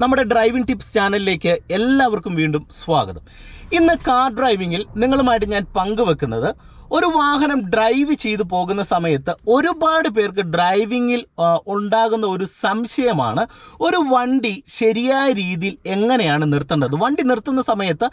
നമ്മുടെ driving tips ചാനലിലേക്ക് എല്ലാവർക്കും വീണ്ടും സ്വാഗതം. ഇന്ന് കാർ ഡ്രൈവിങ്ങിൽ നിങ്ങളുമായിട്ട് ഞാൻ പങ്കുവെക്കുന്നത് ഒരു വാഹനം ഡ്രൈവ് ചെയ്തു പോകുന്ന സമയത്ത് ഒരുപാട് പേർക്ക് ഡ്രൈവിങ്ങിൽ ഉണ്ടാകുന്ന ഒരു സംശയമാണ് ഒരു വണ്ടി ശരിയായ രീതിയിൽ എങ്ങനെയാണ് നിർത്തേണ്ടത്? വണ്ടി നിർത്തുന്ന സമയത്ത്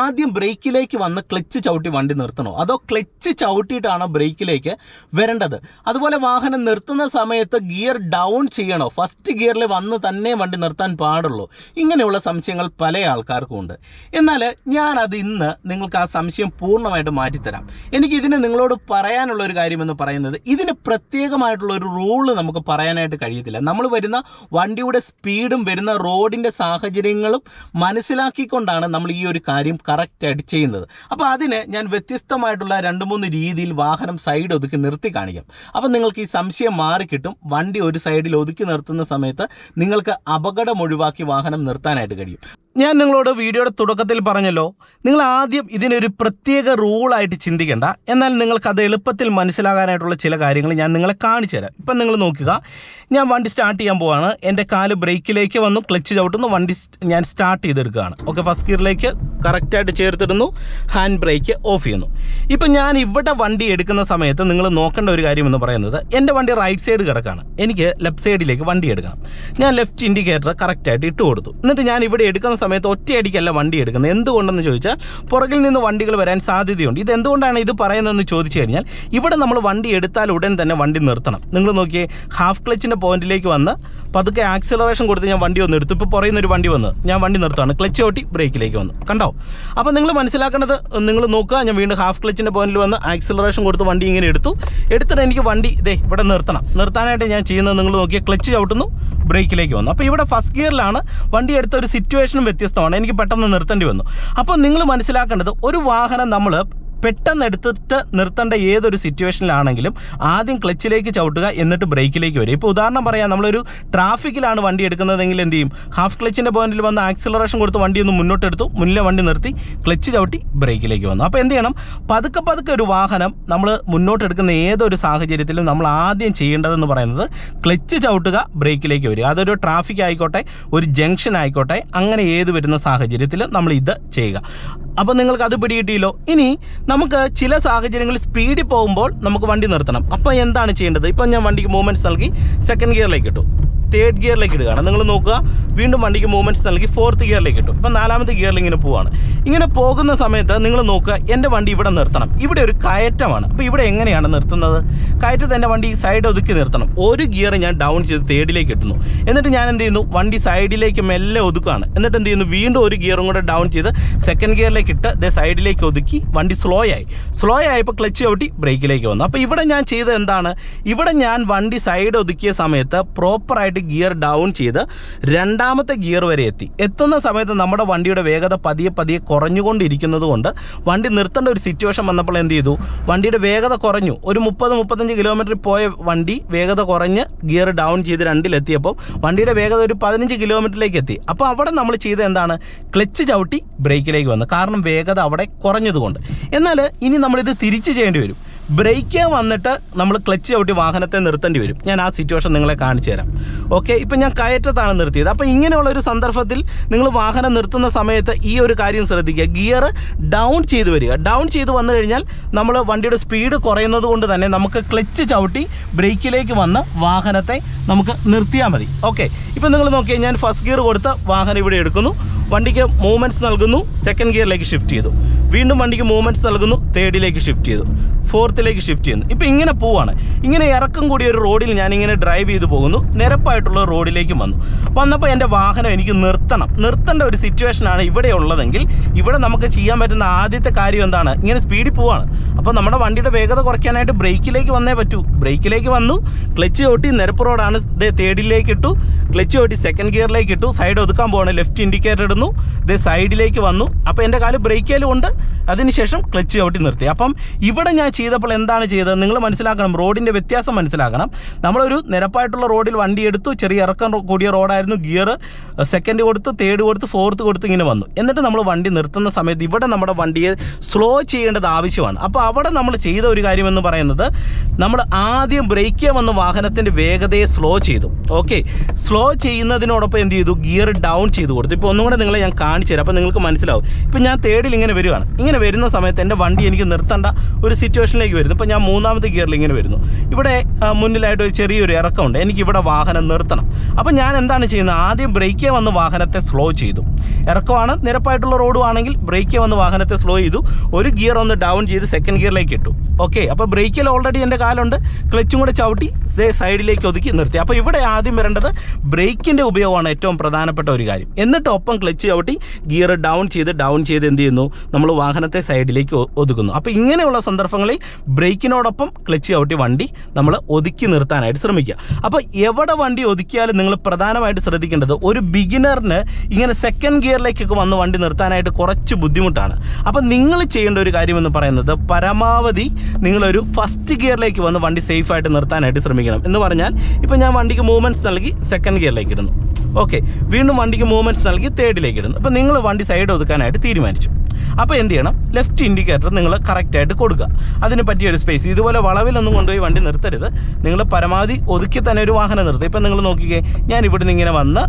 ആദ്യം ബ്രേക്കിലേക്ക് വന്ന് ക്ലച്ച് ചവിട്ടി വണ്ടി നിർത്തണോ? അതോ ക്ലച്ച് ചവിട്ടിയിട്ടാണോ ബ്രേക്കിലേക്ക് വരേണ്ടത്? അതുപോലെ വാഹനം നിർത്തുന്ന സമയത്ത് ഗിയർ ഡൗൺ ചെയ്യണോ? ഫസ്റ്റ് ഗിയറിൽ വന്ന് തന്നെ വണ്ടി നിർത്താൻ പാടുള്ളൂ ഇങ്ങനെയുള്ള സംശയങ്ങൾ പല ആൾക്കാർക്കും ഉണ്ട് എന്നാൽ ഞാനത് ഇന്ന് നിങ്ങൾക്ക് ആ സംശയം പൂർണമായിട്ട് മാറ്റിത്തരാം. എനിക്ക് ഇതിന് നിങ്ങളോട് പറയാനുള്ള ഒരു കാര്യമെന്ന് പറയുന്നത് ഇതിന് പ്രത്യേകമായിട്ടുള്ള ഒരു റൂൾ നമുക്ക് പറയാനായിട്ട് കഴിയത്തില്ല. നമ്മൾ വരുന്ന വണ്ടിയുടെ സ്പീഡും വരുന്ന റോഡിന്റെ സാഹചര്യങ്ങളും മനസ്സിലാക്കിക്കൊണ്ടാണ് നമ്മൾ ഈ ഒരു കാര്യം കറക്റ്റായിട്ട് ചെയ്യുന്നത്. അപ്പോൾ അതിന് ഞാൻ വ്യത്യസ്തമായിട്ടുള്ള രണ്ട് മൂന്ന് രീതിയിൽ വാഹനം സൈഡ് ഒതുക്കി നിർത്തി കാണിക്കാം. അപ്പോൾ നിങ്ങൾക്ക് ഈ സംശയം മാറിക്കിട്ടും. വണ്ടി ഒരു സൈഡിൽ ഒതുക്കി നിർത്തുന്ന സമയത്ത് നിങ്ങൾക്ക് അപകടം ഒഴിവാക്കി വാഹനം നിർത്താനായിട്ട് കഴിയും. ഞാൻ നിങ്ങളോട് വീഡിയോയുടെ തുടക്കത്തിൽ പറഞ്ഞല്ലോ നിങ്ങൾ ആദ്യം ഇതിനൊരു പ്രത്യേക റൂളായിട്ട് ചിന്തിക്കേണ്ട. എന്നാൽ നിങ്ങൾക്ക് അത് എളുപ്പത്തിൽ മനസ്സിലാകാനായിട്ടുള്ള ചില കാര്യങ്ങൾ ഞാൻ നിങ്ങളെ കാണിച്ചു തരാം. ഇപ്പം നിങ്ങൾ നോക്കുക ഞാൻ വണ്ടി സ്റ്റാർട്ട് ചെയ്യാൻ പോവാണ്. എന്റെ കാൽ ബ്രേക്കിലേക്ക് വന്നു ക്ലച്ച് ചവിട്ടുന്നു വണ്ടി ഞാൻ സ്റ്റാർട്ട് ചെയ്തെടുക്കുകയാണ്. ഓക്കെ ഫസ്റ്റ് ഗിയറിലേക്ക് കറക്റ്റായിട്ട് ചേർത്തിടുന്നു ഹാൻഡ് ബ്രേക്ക് ഓഫ് ചെയ്യുന്നു. ഇപ്പം ഞാൻ ഇവിടെ വണ്ടി എടുക്കുന്ന സമയത്ത് നിങ്ങൾ നോക്കേണ്ട ഒരു കാര്യം എന്ന് പറയുന്നത് എന്റെ വണ്ടി റൈറ്റ് സൈഡ് കിടക്കാണ്. എനിക്ക് ലെഫ്റ്റ് സൈഡിലേക്ക് വണ്ടി എടുക്കണം. ഞാൻ ലെഫ്റ്റ് ഇൻഡിക്കേറ്റർ കറക്റ്റായിട്ട് ഇട്ട് കൊടുത്തു. എന്നിട്ട് ഞാൻ ഇവിടെ എടുക്കുന്ന സമയത്ത് ഒറ്റയടിക്കല്ല വണ്ടി എടുക്കുന്നത്. എന്തുകൊണ്ടെന്ന് ചോദിച്ചാൽ പുറകിൽ നിന്ന് വണ്ടികൾ വരാൻ സാധ്യതയുണ്ട്. ഇത് എന്തുകൊണ്ടാണ് ഇത് പറയുന്നതെന്ന് ചോദിച്ചു കഴിഞ്ഞാൽ ഇവിടെ നമ്മൾ വണ്ടി എടുത്താൽ ഉടൻ തന്നെ വണ്ടി നിർത്തണം. നിങ്ങൾ നോക്കിയേ ഹാഫ് ക്ലച്ചിന്റെ പോയിന്റിലേക്ക് വന്ന് പതുക്കെ ആക്സിലറേഷൻ കൊടുത്ത് ഞാൻ വണ്ടി ഒന്ന് എടുത്തു. ഇപ്പോൾ പുറയുന്ന ഒരു വണ്ടി വന്ന്. ഞാൻ വണ്ടി നിർത്തുകയാണ് ക്ലച്ച് ഓട്ടി ബ്രേക്കിലേക്ക് വന്നു. കണ്ടോ? അപ്പോൾ നിങ്ങൾ മനസ്സിലാക്കേണ്ടത് നിങ്ങൾ നോക്കുക ഞാൻ വീണ്ടും ഹാഫ് ക്ലച്ചിന്റെ പോയിന്റിൽ വന്ന് ആക്സിലറേഷൻ കൊടുത്ത് വണ്ടി ഇങ്ങനെ എടുത്തു. എടുത്തിട്ട് എനിക്ക് വണ്ടി ഇതേ ഇവിടെ നിർത്തണം. നിർത്താനായിട്ട് ഞാൻ ചെയ്യുന്നത് നിങ്ങൾ നോക്കിയാൽ ക്ലച്ച് ചവിട്ടുന്നു. ബ്രേക്കിലേക്ക് വന്നു. അപ്പോൾ ഇവിടെ ഫസ്റ്റ് ഗിയറിലാണ് വണ്ടി എടുത്ത ഒരു സിറ്റുവേഷനും വ്യത്യസ്തമാണ്. എനിക്ക് പെട്ടെന്ന് നിർത്തേണ്ടി വന്നു. അപ്പോൾ നിങ്ങൾ മനസ്സിലാക്കേണ്ടത് ഒരു വാഹനം നമ്മൾ പെട്ടെന്ന് എടുത്തിട്ട് നിർത്തേണ്ട ഏതൊരു സിറ്റുവേഷനിലാണെങ്കിലും ആദ്യം ക്ലച്ചിലേക്ക് ചവിട്ടുക എന്നിട്ട് ബ്രേക്കിലേക്ക് വരും ഇപ്പോൾ ഉദാഹരണം പറയാം നമ്മളൊരു ട്രാഫിക്കിലാണ് വണ്ടി എടുക്കുന്നതെങ്കിൽ എന്ത് ചെയ്യും? ഹാഫ് ക്ലച്ചിന്റെ പോയിന്റിൽ വന്ന് ആക്സിലറേഷൻ കൊടുത്ത് വണ്ടി ഒന്ന് മുന്നോട്ടെടുത്തു മുന്നിലെ വണ്ടി നിർത്തി ക്ലച്ച് ചവിട്ടി ബ്രേക്കിലേക്ക് വന്നു. അപ്പോൾ എന്ത് ചെയ്യണം? പതുക്കെ പതുക്കെ ഒരു വാഹനം നമ്മൾ മുന്നോട്ടെടുക്കുന്ന ഏതൊരു സാഹചര്യത്തിലും നമ്മൾ ആദ്യം ചെയ്യേണ്ടതെന്ന് പറയുന്നത് ക്ലച്ച് ചവിട്ടുക ബ്രേക്കിലേക്ക് വരിക. അതൊരു ട്രാഫിക് ആയിക്കോട്ടെ ഒരു ജംഗ്ഷൻ ആയിക്കോട്ടെ അങ്ങനെ ഏത് വരുന്ന സാഹചര്യത്തിൽ നമ്മൾ ഇത് ചെയ്യുക. അപ്പോൾ നിങ്ങൾക്ക് അത് പിടികിട്ടിയല്ലോ. ഇനി നമുക്ക് ചില സാഹചര്യങ്ങളിൽ സ്പീഡിൽ പോകുമ്പോൾ നമുക്ക് വണ്ടി നിർത്തണം. അപ്പോൾ എന്താണ് ചെയ്യേണ്ടത്? ഇപ്പം ഞാൻ വണ്ടിക്ക് മൂവ്മെന്റ്സ് നൽകി സെക്കൻഡ് ഗിയറിലേക്ക് ഇട്ടു. തേർഡ് ഗിയറിലേക്ക് ഇടുകയാണ്. നിങ്ങൾ നോക്കുക വീണ്ടും വണ്ടിക്ക് മൂവ്മെന്റ്സ് നൽകി ഫോർത്ത് ഗിയറിലേക്ക് ഇട്ടു. ഇപ്പം നാലാമത്തെ ഗിയറിൽ ഇങ്ങനെ പോവാണ്. ഇങ്ങനെ പോകുന്ന സമയത്ത് നിങ്ങൾ നോക്കുക എന്റെ വണ്ടി ഇവിടെ നിർത്തണം. ഇവിടെ ഒരു കയറ്റമാണ്. അപ്പോൾ ഇവിടെ എങ്ങനെയാണ് നിർത്തുന്നത്? കയറ്റത്ത് എന്റെ വണ്ടി സൈഡ് ഒതുക്കി നിർത്തണം. ഒരു ഗിയർ ഞാൻ ഡൗൺ ചെയ്ത് തേർഡിലേക്ക് ഇട്ടുന്നു എന്നിട്ട് ഞാൻ എന്ത് ചെയ്യുന്നു? വണ്ടി സൈഡിലേക്ക് മെല്ലെ ഒതുക്കുകയാണ്. എന്നിട്ട് എന്ത് ചെയ്യുന്നു? വീണ്ടും ഒരു ഗിയറും കൂടെ ഡൗൺ ചെയ്ത് സെക്കൻഡ് ഗിയറിലേക്ക് ഇട്ട് ദേ സൈഡിലേക്ക് ഒതുക്കി വണ്ടി സ്ലോ ആയി. സ്ലോ ആയപ്പോൾ ക്ലച്ച് ചവിട്ടി ബ്രേക്കിലേക്ക് വന്നു. അപ്പോൾ ഇവിടെ ഞാൻ ചെയ്തത് എന്താണ്? ഇവിടെ ഞാൻ വണ്ടി സൈഡ് ഒതുക്കിയ സമയത്ത് പ്രോപ്പറായിട്ട് ഗിയർ ഡൗൺ ചെയ്ത് രണ്ടാമത്തെ ഗിയർ വരെ എത്തി. എത്തുന്ന സമയത്ത് നമ്മുടെ വണ്ടിയുടെ വേഗത പതിയെ പതിയെ കുറഞ്ഞുകൊണ്ടിരിക്കുന്നത് കൊണ്ട് വണ്ടി നിർത്തേണ്ട ഒരു സിറ്റുവേഷൻ വന്നപ്പോൾ എന്ത് ചെയ്തു? വണ്ടിയുടെ വേഗത കുറഞ്ഞു. ഒരു മുപ്പത് മുപ്പത്തഞ്ച് കിലോമീറ്റർ പോയ വണ്ടി വേഗത കുറഞ്ഞ് ഗിയർ ഡൗൺ ചെയ്ത് രണ്ടിലെത്തിയപ്പോൾ വണ്ടിയുടെ വേഗത ഒരു പതിനഞ്ച് കിലോമീറ്ററിലേക്ക് എത്തി. അപ്പോൾ അവിടെ നമ്മൾ ചെയ്ത എന്താണ്? ക്ലച്ച് ചവിട്ടി ബ്രേക്കിലേക്ക് വന്നു. കാരണം വേഗത അവിടെ കുറഞ്ഞതുകൊണ്ട്. എന്നാൽ ഇനി നമ്മളിത് തിരിച്ച് ചെയ്യേണ്ടി വരും. ബ്രേക്ക് വന്നിട്ട് നമ്മൾ ക്ലച്ച് ചവിട്ടി വാഹനത്തെ നിർത്തേണ്ടി വരും. ഞാൻ ആ സിറ്റുവേഷൻ നിങ്ങളെ കാണിച്ചു തരാം. ഓക്കെ ഇപ്പം ഞാൻ കയറ്റത്താണ് നിർത്തിയത്. അപ്പോൾ ഇങ്ങനെയുള്ള ഒരു സന്ദർഭത്തിൽ നിങ്ങൾ വാഹനം നിർത്തുന്ന സമയത്ത് ഈ ഒരു കാര്യം ശ്രദ്ധിക്കുക. ഗിയർ ഡൗൺ ചെയ്ത് വരിക. ഡൗൺ ചെയ്ത് വന്നു കഴിഞ്ഞാൽ നമ്മൾ വണ്ടിയുടെ സ്പീഡ് കുറയുന്നത് കൊണ്ട് തന്നെ നമുക്ക് ക്ലച്ച് ചവിട്ടി ബ്രേക്കിലേക്ക് വന്ന് വാഹനത്തെ നമുക്ക് നിർത്തിയാൽ മതി. ഓക്കെ ഇപ്പം നിങ്ങൾ നോക്കിയാൽ ഞാൻ ഫസ്റ്റ് ഗിയർ കൊടുത്ത് വാഹനം ഇവിടെ എടുക്കുന്നു. വണ്ടിക്ക് മൂവ്മെന്റ്സ് നൽകുന്നു. സെക്കൻഡ് ഗിയറിലേക്ക് ഷിഫ്റ്റ് ചെയ്തു. വീണ്ടും വണ്ടിക്ക് മൂവ്മെന്റ്സ് നൽകുന്നു. തേർഡിലേക്ക് ഷിഫ്റ്റ് ചെയ്തു. ഫോർത്തിലേക്ക് ഷിഫ്റ്റ് ചെയ്യുന്നു. ഇപ്പോൾ ഇങ്ങനെ പോവാണ്. ഇങ്ങനെ ഇറക്കം കൂടിയ ഒരു റോഡിൽ ഞാനിങ്ങനെ ഡ്രൈവ് ചെയ്ത് പോകുന്നു. നിരപ്പായിട്ടുള്ള റോഡിലേക്കും വന്നു. വന്നപ്പോൾ എന്റെ വാഹനം എനിക്ക് നിർത്തണം. നിർത്തേണ്ട ഒരു സിറ്റുവേഷനാണ് ഇവിടെ ഉള്ളതെങ്കിൽ ഇവിടെ നമുക്ക് ചെയ്യാൻ പറ്റുന്ന ആദ്യത്തെ കാര്യം എന്താണ്? ഇങ്ങനെ സ്പീഡിൽ പോവാണ്. അപ്പോൾ നമ്മുടെ വണ്ടിയുടെ വേഗത കുറയ്ക്കാനായിട്ട് ബ്രേക്കിലേക്ക് വന്നേ പറ്റൂ. ബ്രേക്കിലേക്ക് വന്നു. ക്ലച്ച് ചവിട്ടി നിരപ്പ് റോഡാണ് ദേ തേർഡിലേക്ക് ഇട്ടു. ക്ലച്ച് ചവിട്ടി സെക്കൻഡ് ഗിയറിലേക്ക് ഇട്ടു. സൈഡ് ഒതുക്കാൻ പോവാണ്. ലെഫ്റ്റ് ഇൻഡിക്കേറ്റർ ഇടുന്നു. ഇതേ സൈഡിലേക്ക് വന്നു. അപ്പോൾ എന്റെ കാൽ ബ്രേക്കിലും ഉണ്ട്. അതിനുശേഷം ക്ലച്ച് ചവിട്ടി നിർത്തി. അപ്പം ഇവിടെ ഞാൻ ചെയ്തപ്പോൾ എന്താണ് ചെയ്തത്? നിങ്ങൾ മനസ്സിലാക്കണം റോഡിന്റെ വ്യത്യാസം മനസ്സിലാക്കണം. നമ്മളൊരു നിരപ്പായിട്ടുള്ള റോഡിൽ വണ്ടി എടുത്തു ചെറിയ ഇറക്കം കൂടിയ റോഡായിരുന്നു ഗിയർ സെക്കൻഡ് കൊടുത്ത് തേർഡ് കൊടുത്ത് ഫോർത്ത് കൊടുത്ത് ഇങ്ങനെ വന്നു. എന്നിട്ട് നമ്മൾ വണ്ടി നിർത്തുന്ന സമയത്ത് ഇവിടെ നമ്മുടെ വണ്ടിയെ സ്ലോ ചെയ്യേണ്ടത് ആവശ്യമാണ്. അപ്പോൾ അവിടെ നമ്മൾ ചെയ്ത ഒരു കാര്യമെന്ന് പറയുന്നത് നമ്മൾ ആദ്യം ബ്രേക്ക് വന്ന വാഹനത്തിന്റെ വേഗതയെ സ്ലോ ചെയ്തു. ഓക്കെ സ്ലോ ചെയ്യുന്നതിനോടൊപ്പം എന്ത് ചെയ്തു? ഗിയർ ഡൗൺ ചെയ്ത് കൊടുത്തു. ഇപ്പോൾ ഒന്നും കൂടെ നിങ്ങളെ ഞാൻ കാണിച്ചു തരാം. അപ്പോൾ നിങ്ങൾക്ക് മനസ്സിലാവും. ഇപ്പോൾ ഞാൻ തേർഡിൽ ഇങ്ങനെ വരുവാണ് ഇങ്ങനെ വരുന്ന സമയത്ത് എന്റെ വണ്ടി എനിക്ക് നിർത്തേണ്ട ഒരു സിറ്റുവേഷനിലേക്ക് വരുന്നു. ഇപ്പോൾ ഞാൻ മൂന്നാമത്തെ ഗിയറിൽ ഇങ്ങനെ വരുന്നു. ഇവിടെ മുന്നിലായിട്ട് ഒരു ചെറിയൊരു ഇറക്കമുണ്ട്. എനിക്ക് ഇവിടെ വാഹനം നിർത്തണം. അപ്പോൾ ഞാൻ എന്താണ് ചെയ്യുന്നത്? ആദ്യം ബ്രേക്കേ വന്ന് വാഹനത്തെ സ്ലോ ചെയ്തു. ഇറക്കമാണ്. നിരപ്പായിട്ടുള്ള റോഡും ആണെങ്കിൽ ബ്രേക്കേ വന്ന് വാഹനത്തെ സ്ലോ ചെയ്തു. ഒരു ഗിയർ ഒന്ന് ഡൗൺ ചെയ്ത് സെക്കൻഡ് ഗിയറിലേക്ക് ഇട്ടു. ഓക്കെ അപ്പോൾ ബ്രേക്കിൽ ഓൾറെഡി എന്റെ കാലുണ്ട്. ക്ലച്ചും കൂടെ ചവിട്ടി സൈഡിലേക്ക് ഒതുക്കി നിർത്തി. അപ്പോൾ ഇവിടെ ആദ്യം വരേണ്ടത് ബ്രേക്കിന്റെ ഉപയോഗമാണ് ഏറ്റവും പ്രധാനപ്പെട്ട ഒരു കാര്യം. എന്നിട്ട് ഒപ്പം ക്ലച്ച് ചവിട്ടി ഗിയർ ഡൗൺ ചെയ്ത് ഡൗൺ ചെയ്ത് എന്ത് ചെയ്യുന്നു? നമ്മൾ വാഹനത്തെ സൈഡിലേക്ക് ഒതുക്കുന്നു. അപ്പോൾ ഇങ്ങനെയുള്ള സന്ദർഭങ്ങളിൽ ബ്രേക്കിനോടൊപ്പം ക്ലച്ച് ചവിട്ടി വണ്ടി നമ്മൾ ഒതുക്കി നിർത്താനായിട്ട് ശ്രമിക്കുക. അപ്പോൾ എവിടെ വണ്ടി ഒതുക്കിയാലും നിങ്ങൾ പ്രധാനമായിട്ട് ശ്രദ്ധിക്കേണ്ടത് ഒരു ബിഗിനറിന് ഇങ്ങനെ സെക്കൻഡ് ഗിയറിലേക്കൊക്കെ വന്ന് വണ്ടി നിർത്താനായിട്ട് കുറച്ച് ബുദ്ധിമുട്ടാണ്. അപ്പോൾ നിങ്ങൾ ചെയ്യേണ്ട ഒരു കാര്യമെന്ന് പറയുന്നത് പരമാവധി നിങ്ങളൊരു ഫസ്റ്റ് ഗിയറിലേക്ക് വന്ന് വണ്ടി സേഫായിട്ട് നിർത്താനായിട്ട് ശ്രമിക്കണം എന്ന് പറഞ്ഞാൽ ഇപ്പോൾ ഞാൻ വണ്ടിക്ക് മൂവ്മെന്റ്സ് നൽകി സെക്കൻഡ് ഗിയറിലേക്ക് ഇടുന്നു. ഓക്കെ വീണ്ടും വണ്ടിക്ക് മൂവ്മെന്റ്സ് നൽകി തേർഡിലേക്ക് ഇടുന്നു. അപ്പോൾ നിങ്ങൾ വണ്ടി സൈഡ് ഒതുക്കാനായിട്ട് തീരുമാനിച്ചു. അപ്പോൾ എന്ത് ചെയ്യണം? ലെഫ്റ്റ് ഇൻഡിക്കേറ്റർ നിങ്ങൾ കറക്റ്റായിട്ട് കൊടുക്കുക. അതിന് പറ്റിയ ഒരു സ്പേസ് ഇതുപോലെ വളവിലൊന്നും കൊണ്ടുപോയി വണ്ടി നിർത്തരുത്. നിങ്ങൾ പരമാവധി ഒതുക്കി തന്നെ ഒരു വാഹനം നിർത്തുക ഇപ്പം നിങ്ങൾ നോക്കിക്കേ ഞാൻ ഇവിടുന്ന് ഇങ്ങനെ വന്ന്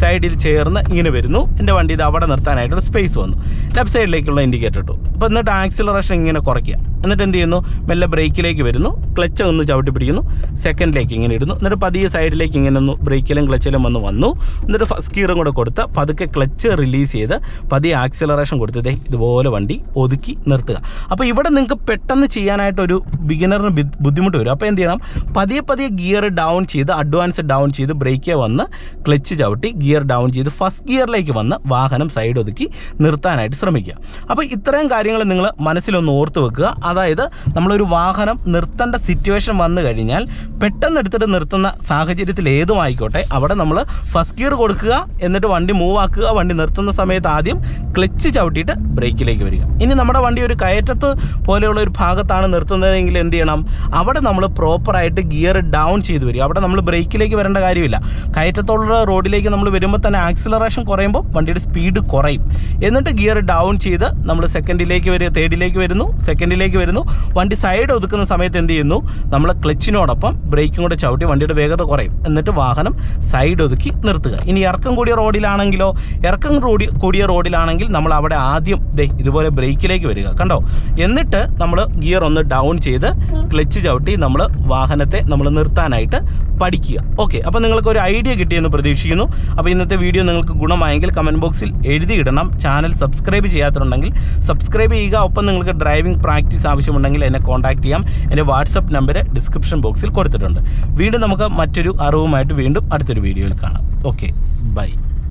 സൈഡിൽ ചേർന്ന് ഇങ്ങനെ വരുന്നു. എന്റെ വണ്ടി ഇത് അവിടെ നിർത്താനായിട്ടൊരു സ്പേസ് വന്നു. ലെഫ്റ്റ് സൈഡിലേക്കുള്ള ഇൻഡിക്കേറ്റർ ഇട്ടു. അപ്പോൾ എന്നിട്ട് ആക്സിലറേഷൻ ഇങ്ങനെ കുറയ്ക്കുക. എന്നിട്ട് എന്ത് ചെയ്യുന്നു? മെല്ലെ ബ്രേക്കിലേക്ക് വരുന്നു. ക്ലച്ച് ഒന്ന് ചവിട്ടി പിടിക്കുന്നു. സെക്കൻഡിലേക്ക് ഇങ്ങനെ ഇടുന്നു. എന്നിട്ട് പതിയെ സൈഡിലേക്ക് ഇങ്ങനെ ഒന്ന് ബ്രേക്കിലും ക്ലച്ചിലും വന്ന് വന്നു. എന്നിട്ട് ഫസ്റ്റ് ഗിയറും കൂടെ കൊടുത്ത് പതുക്കെ ക്ലച്ച് റിലീസ് ചെയ്ത് പതിയെ ആക്സിലറേഷൻ കൊടുത്തതേ ഇതുപോലെ വണ്ടി ഒതുക്കി നിർത്തുക. അപ്പോൾ ഇവിടെ നിങ്ങൾക്ക് പെട്ടെന്ന് ചെയ്യാനായിട്ടൊരു ബിഗിനറിന് ബുദ്ധിമുട്ട് വരും. അപ്പോൾ എന്ത് ചെയ്യണം? പതിയെ പതിയെ ഗിയർ ഡൗൺ ചെയ്ത് അഡ്വാൻസ് ഡൗൺ ചെയ്ത് ബ്രേക്കേ വന്ന് ക്ലച്ച് ചവിട്ടി ഗിയർ ഡൗൺ ചെയ്ത് ഫസ്റ്റ് ഗിയറിലേക്ക് വന്ന് വാഹനം സൈഡ് ഒതുക്കി നിർത്താനായിട്ട് ശ്രമിക്കുക. അപ്പോൾ ഇത്രയും കാര്യങ്ങൾ നിങ്ങൾ മനസ്സിലൊന്ന് ഓർത്ത് വെക്കുക. അതായത് നമ്മളൊരു വാഹനം നിർത്തേണ്ട സിറ്റുവേഷൻ വന്നു കഴിഞ്ഞാൽ പെട്ടെന്ന് എടുത്തിട്ട് നിർത്തുന്ന സാഹചര്യത്തിൽ ഏതും ആയിക്കോട്ടെ. അവിടെ നമ്മൾ ഫസ്റ്റ് ഗിയർ കൊടുക്കുക എന്നിട്ട് വണ്ടി മൂവ് ആക്കുക വണ്ടി നിർത്തുന്ന സമയത്ത് ആദ്യം ക്ലച്ച് ചവിട്ടിയിട്ട് ബ്രേക്കിലേക്ക് വരിക. ഇനി നമ്മുടെ വണ്ടി ഒരു കയറ്റത്ത് പോലെയുള്ള ഒരു ഭാഗത്താണ് നിർത്തുന്നതെങ്കിൽ എന്ത് ചെയ്യണം? അവിടെ നമ്മൾ പ്രോപ്പറായിട്ട് ഗിയർ ഡൗൺ ചെയ്ത് വരിക. അവിടെ നമ്മൾ ബ്രേക്കിലേക്ക് വരേണ്ട കാര്യമില്ല. കയറ്റത്തുള്ള റോഡിലേക്ക് നമ്മൾ വരുമ്പോൾ തന്നെ ആക്സിലറേഷൻ കുറയുമ്പോൾ വണ്ടിയുടെ സ്പീഡ് കുറയും. എന്നിട്ട് ഗിയർ ഡൗൺ ചെയ്ത് നമ്മൾ സെക്കൻഡിലേക്ക് വരിക തേർഡിലേക്ക് വരുന്നു സെക്കൻഡിലേക്ക് വരുന്നു. വണ്ടി സൈഡ് ഒതുക്കുന്ന സമയത്ത് എന്ത് ചെയ്യുന്നു? നമ്മൾ ക്ലച്ചിനോടൊപ്പം ബ്രേക്കും കൂടെ ചവിട്ടി വണ്ടിയുടെ വേഗത കുറയും. എന്നിട്ട് വാഹനം സൈഡ് ഒതുക്കി നിർത്തുക. ഇനി ഇറക്കം കൂടിയ റോഡിലാണെങ്കിലോ ഇറക്കം റോഡി കൂടിയ റോഡിലാണെങ്കിൽ നമ്മൾ അവിടെ ആദ്യം ദേ ഇതുപോലെ ബ്രേക്കിലേക്ക് വരിക. കണ്ടോ? എന്നിട്ട് നമ്മൾ ഗിയർ ഒന്ന് ഡൗൺ ചെയ്ത് ക്ലച്ച് ചവിട്ടി നമ്മൾ വാഹനത്തെ നമ്മൾ നിർത്താനായിട്ട് പഠിക്കുക. ഓക്കെ അപ്പോൾ നിങ്ങൾക്ക് ഒരു ഐഡിയ കിട്ടിയെന്ന് പ്രതീക്ഷിക്കുന്നു. അപ്പോൾ ഇന്നത്തെ വീഡിയോ നിങ്ങൾക്ക് ഗുണമായെങ്കിൽ കമന്റ് ബോക്സിൽ എഴുതിയിടണം. ചാനൽ സബ്സ്ക്രൈബ് ചെയ്യാത്തുണ്ടെങ്കിൽ സബ്സ്ക്രൈബ് ചെയ്യുക. ഒപ്പം നിങ്ങൾക്ക് ഡ്രൈവിംഗ് പ്രാക്ടീസ് ആവശ്യമുണ്ടെങ്കിൽ എന്നെ കോൺടാക്ട് ചെയ്യാം. എന്റെ വാട്സപ്പ് നമ്പർ ഡിസ്ക്രിപ്ഷൻ ബോക്സിൽ കൊടുത്തിട്ടുണ്ട്. വീണ്ടും നമുക്ക് മറ്റൊരു അറിവുമായിട്ട് വീണ്ടും അടുത്തൊരു വീഡിയോയിൽ കാണാം. Okay bye